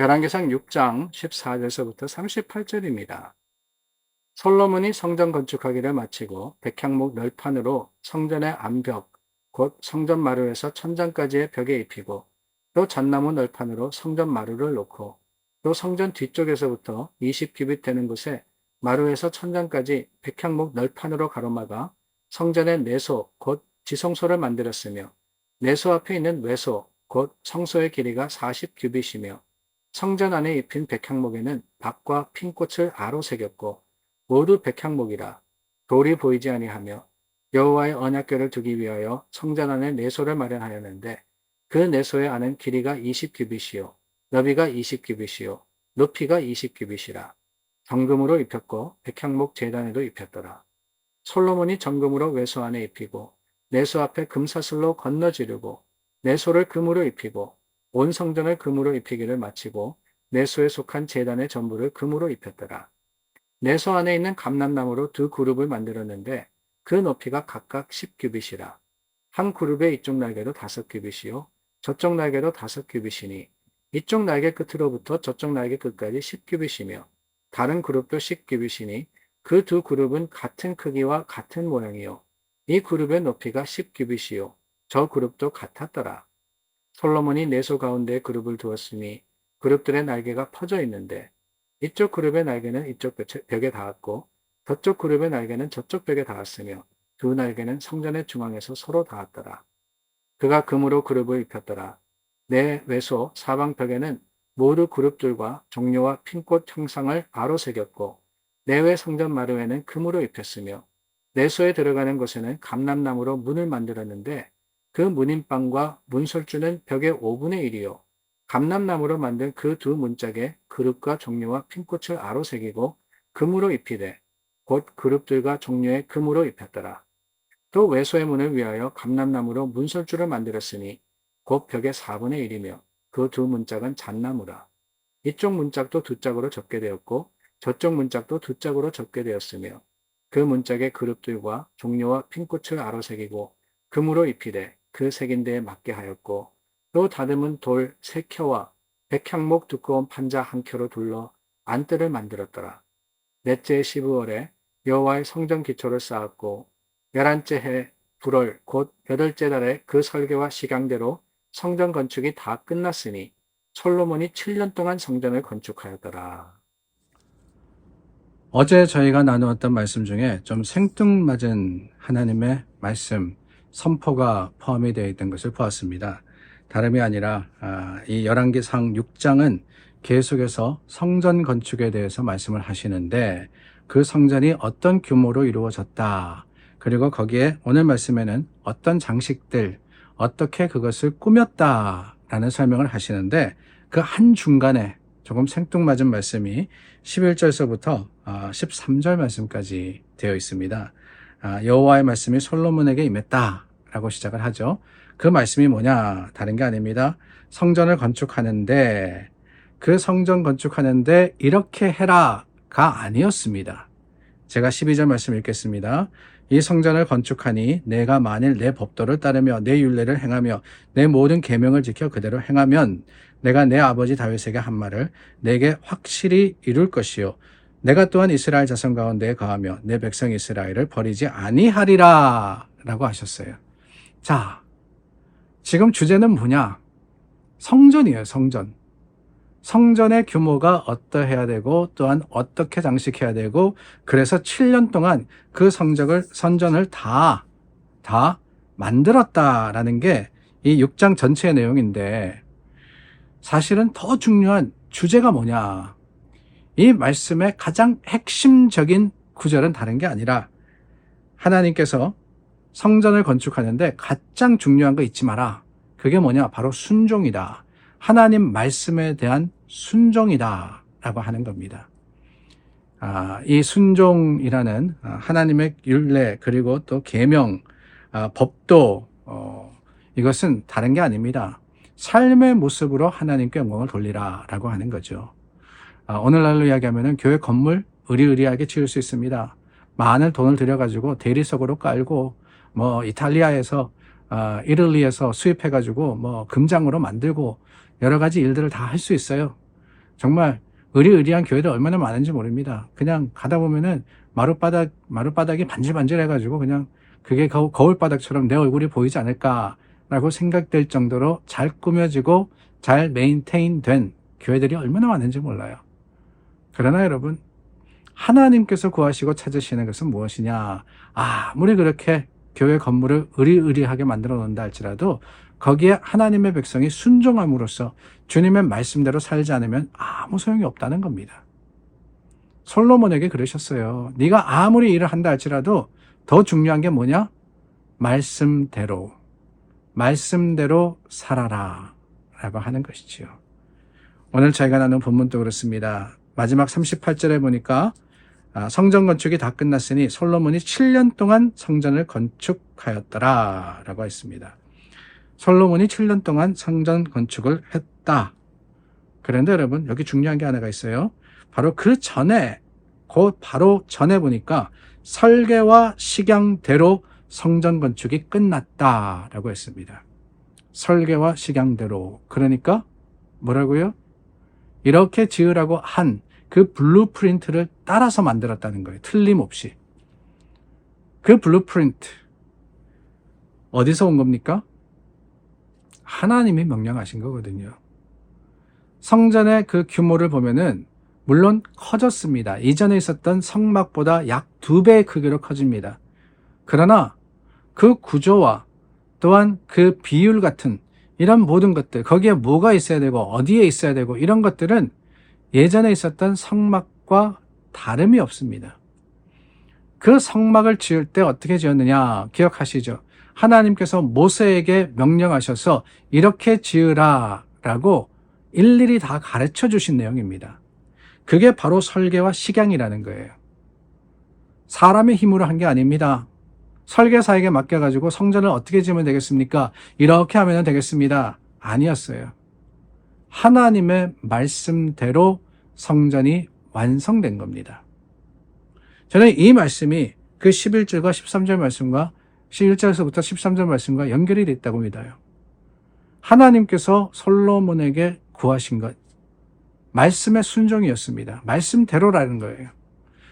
열왕기상 6장 14절서부터 38절입니다. 솔로몬이 성전 건축하기를 마치고 백향목 널판으로 성전의 암벽, 곧 성전 마루에서 천장까지의 벽에 입히고 또 잣나무 널판으로 성전 마루를 놓고 또 성전 뒤쪽에서부터 20규빗 되는 곳에 마루에서 천장까지 백향목 널판으로 가로막아 성전의 내소, 곧 지성소를 만들었으며 내소 앞에 있는 외소, 곧 성소의 길이가 40규빗이며 성전 안에 입힌 백향목에는 박과 핀꽃을 아로 새겼고 모두 백향목이라 돌이 보이지 아니하며 여호와의 언약궤를 두기 위하여 성전 안에 내소를 마련하였는데 그 내소의 안은 길이가 20규빗이요 너비가 20규빗이요 높이가 20규빗이라 정금으로 입혔고 백향목 제단에도 입혔더라. 솔로몬이 정금으로 외소 안에 입히고 내소 앞에 금사슬로 건너지르고 내소를 금으로 입히고 온 성전을 금으로 입히기를 마치고 내소에 속한 제단의 전부를 금으로 입혔더라. 내소 안에 있는 감람나무로 두 그룹을 만들었는데 그 높이가 각각 10규빗이라. 한 그룹의 이쪽 날개도 다섯 규빗이요. 저쪽 날개도 다섯 규빗이니 이쪽 날개 끝으로부터 저쪽 날개 끝까지 10규빗이며 다른 그룹도 10규빗이니 그 두 그룹은 같은 크기와 같은 모양이요. 이 그룹의 높이가 10규빗이요. 저 그룹도 같았더라. 솔로몬이 내소 가운데에 그룹을 두었으니 그룹들의 날개가 퍼져 있는데 이쪽 그룹의 날개는 이쪽 벽에 닿았고 저쪽 그룹의 날개는 저쪽 벽에 닿았으며 두 날개는 성전의 중앙에서 서로 닿았더라. 그가 금으로 그룹을 입혔더라. 내 외소 사방 벽에는 모두 그룹들과 종료와 핀꽃 형상을 바로 새겼고 내외 성전 마루에는 금으로 입혔으며 내소에 들어가는 곳에는 감람나무로 문을 만들었는데 그 문인방과 문설주는 벽의 5분의 1이요. 감람나무로 만든 그 두 문짝에 그룹과 종류와 핀꽃을 아로 새기고 금으로 입히되 곧 그룹들과 종류의 금으로 입혔더라. 또 외소의 문을 위하여 감람나무로 문설주를 만들었으니 곧 벽의 4분의 1이며 그 두 문짝은 잣나무라. 이쪽 문짝도 두 짝으로 접게 되었고 저쪽 문짝도 두 짝으로 접게 되었으며 그 문짝의 그룹들과 종류와 핀꽃을 아로 새기고 금으로 입히되 그 색인 데에 맞게 하였고 또 다듬은 돌 세 켜와 백향목 두꺼운 판자 한 켜로 둘러 안뜰을 만들었더라. 넷째 12월에 여호와의 성전 기초를 쌓았고 열한째 해 불월 곧 여덟째 달에 그 설계와 시강대로 성전 건축이 다 끝났으니 솔로몬이 7년 동안 성전을 건축하였더라. 어제 저희가 나누었던 말씀 중에 좀 생뚱맞은 하나님의 말씀, 선포가 포함이 되어 있던 것을 보았습니다. 다름이 아니라 아, 이 열왕기상 6장은 계속해서 성전 건축에 대해서 말씀을 하시는데 그 성전이 어떤 규모로 이루어졌다. 그리고 거기에 오늘 말씀에는 어떤 장식들, 어떻게 그것을 꾸몄다라는 설명을 하시는데 그 한 중간에 조금 생뚱맞은 말씀이 11절서부터 13절 말씀까지 되어 있습니다. 아, 여호와의 말씀이 솔로몬에게 임했다라고 시작을 하죠. 그 말씀이 뭐냐? 다른 게 아닙니다. 성전을 건축하는데 그 성전 건축하는데 이렇게 해라가 아니었습니다. 제가 12절 말씀 읽겠습니다. 이 성전을 건축하니 내가 만일 내 법도를 따르며 내 율례를 행하며 내 모든 계명을 지켜 그대로 행하면 내가 내 아버지 다윗에게 한 말을 내게 확실히 이룰 것이요 내가 또한 이스라엘 자손 가운데에 거하며 내 백성 이스라엘을 버리지 아니하리라 라고 하셨어요. 자, 지금 주제는 뭐냐? 성전이에요, 성전. 성전의 규모가 어떠해야 되고 또한 어떻게 장식해야 되고 그래서 7년 동안 그 성적을 선전을 다 다 만들었다라는 게 이 6장 전체의 내용인데 사실은 더 중요한 주제가 뭐냐? 이 말씀의 가장 핵심적인 구절은 다른 게 아니라 하나님께서 성전을 건축하는데 가장 중요한 거 잊지 마라. 그게 뭐냐? 바로 순종이다. 하나님 말씀에 대한 순종이다. 라고 하는 겁니다. 아, 이 순종이라는 하나님의 율례 그리고 또 계명, 아, 법도 어, 이것은 다른 게 아닙니다. 삶의 모습으로 하나님께 영광을 돌리라라고 하는 거죠. 아, 오늘날로 이야기하면 교회 건물 의리의리하게 지을 수 있습니다. 많은 돈을 들여가지고 대리석으로 깔고 뭐 이탈리아에서 어, 이를리에서 수입해가지고 뭐 금장으로 만들고 여러 가지 일들을 다 할 수 있어요. 정말 의리의리한 교회들 얼마나 많은지 모릅니다. 그냥 가다 보면은 마룻바닥, 마룻바닥이 반질반질해가지고 그냥 그게 거, 거울바닥처럼 내 얼굴이 보이지 않을까라고 생각될 정도로 잘 꾸며지고 잘 메인테인 된 교회들이 얼마나 많은지 몰라요. 그러나 여러분, 하나님께서 구하시고 찾으시는 것은 무엇이냐? 아무리 그렇게 교회 건물을 의리의리하게 만들어 놓는다 할지라도 거기에 하나님의 백성이 순종함으로써 주님의 말씀대로 살지 않으면 아무 소용이 없다는 겁니다. 솔로몬에게 그러셨어요. 네가 아무리 일을 한다 할지라도 더 중요한 게 뭐냐? 말씀대로 말씀대로 살아라 라고 하는 것이지요. 오늘 저희가 나눈 본문도 그렇습니다. 마지막 38절에 보니까 아, 성전 건축이 다 끝났으니 솔로몬이 7년 동안 성전을 건축하였더라 라고 했습니다. 솔로몬이 7년 동안 성전 건축을 했다. 그런데 여러분 여기 중요한 게 하나가 있어요. 바로 그 전에 그 바로 전에 보니까 설계와 식양대로 성전 건축이 끝났다라고 했습니다. 설계와 식양대로 그러니까 뭐라고요? 이렇게 지으라고 한 그 블루프린트를 따라서 만들었다는 거예요. 틀림없이. 그 블루프린트 어디서 온 겁니까? 하나님이 명령하신 거거든요. 성전의 그 규모를 보면은 물론 커졌습니다. 이전에 있었던 성막보다 약 두 배의 크기로 커집니다. 그러나 그 구조와 또한 그 비율 같은 이런 모든 것들, 거기에 뭐가 있어야 되고 어디에 있어야 되고 이런 것들은 예전에 있었던 성막과 다름이 없습니다. 그 성막을 지을 때 어떻게 지었느냐 기억하시죠? 하나님께서 모세에게 명령하셔서 이렇게 지으라 라고 일일이 다 가르쳐 주신 내용입니다. 그게 바로 설계와 식양이라는 거예요. 사람의 힘으로 한 게 아닙니다. 설계사에게 맡겨가지고 성전을 어떻게 지으면 되겠습니까? 이렇게 하면 되겠습니다. 아니었어요. 하나님의 말씀대로 성전이 완성된 겁니다. 저는 이 말씀이 그 11절과 13절 말씀과 11절에서부터 13절 말씀과 연결이 됐다고 믿어요. 하나님께서 솔로몬에게 구하신 것, 말씀의 순종이었습니다. 말씀대로라는 거예요.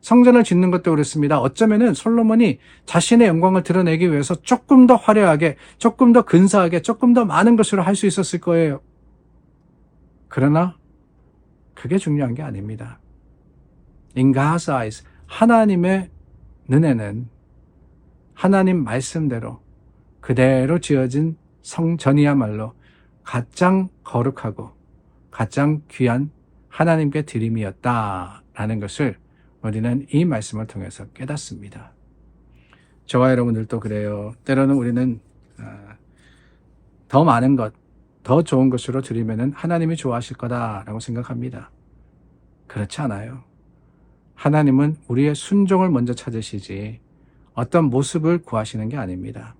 성전을 짓는 것도 그렇습니다. 어쩌면은 솔로몬이 자신의 영광을 드러내기 위해서 조금 더 화려하게, 조금 더 근사하게, 조금 더 많은 것으로 할 수 있었을 거예요. 그러나 그게 중요한 게 아닙니다. In God's eyes, 하나님의 눈에는 하나님 말씀대로 그대로 지어진 성전이야말로 가장 거룩하고 가장 귀한 하나님께 드림이었다라는 것을 우리는 이 말씀을 통해서 깨닫습니다. 저와 여러분들도 그래요. 때로는 우리는 어, 더 많은 것, 더 좋은 것으로 드리면은 하나님이 좋아하실 거다라고 생각합니다. 그렇지 않아요. 하나님은 우리의 순종을 먼저 찾으시지 어떤 모습을 구하시는 게 아닙니다.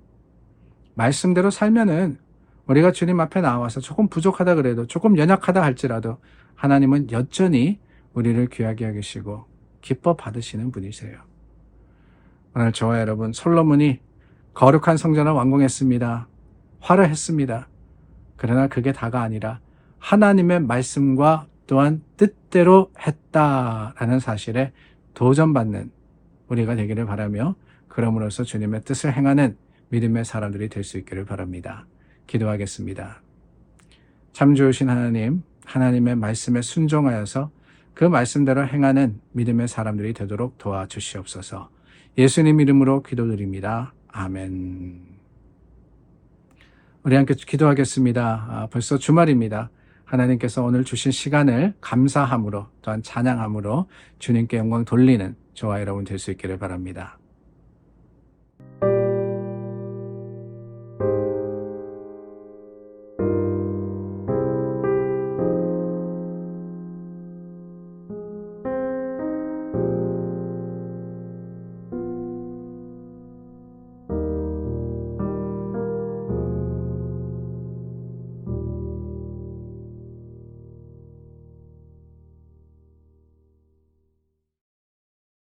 말씀대로 살면은 우리가 주님 앞에 나와서 조금 부족하다 그래도 조금 연약하다 할지라도 하나님은 여전히 우리를 귀하게 여기시고 기뻐 받으시는 분이세요. 오늘 저와 여러분 솔로몬이 거룩한 성전을 완공했습니다. 화려했습니다. 그러나 그게 다가 아니라 하나님의 말씀과 또한 뜻대로 했다라는 사실에 도전받는 우리가 되기를 바라며 그럼으로써 주님의 뜻을 행하는 믿음의 사람들이 될 수 있기를 바랍니다. 기도하겠습니다. 참 좋으신 하나님, 하나님의 말씀에 순종하여서 그 말씀대로 행하는 믿음의 사람들이 되도록 도와주시옵소서. 예수님 이름으로 기도드립니다. 아멘. 우리 함께 기도하겠습니다. 아, 벌써 주말입니다. 하나님께서 오늘 주신 시간을 감사함으로 또한 찬양함으로 주님께 영광 돌리는 저와 여러분 될 수 있기를 바랍니다.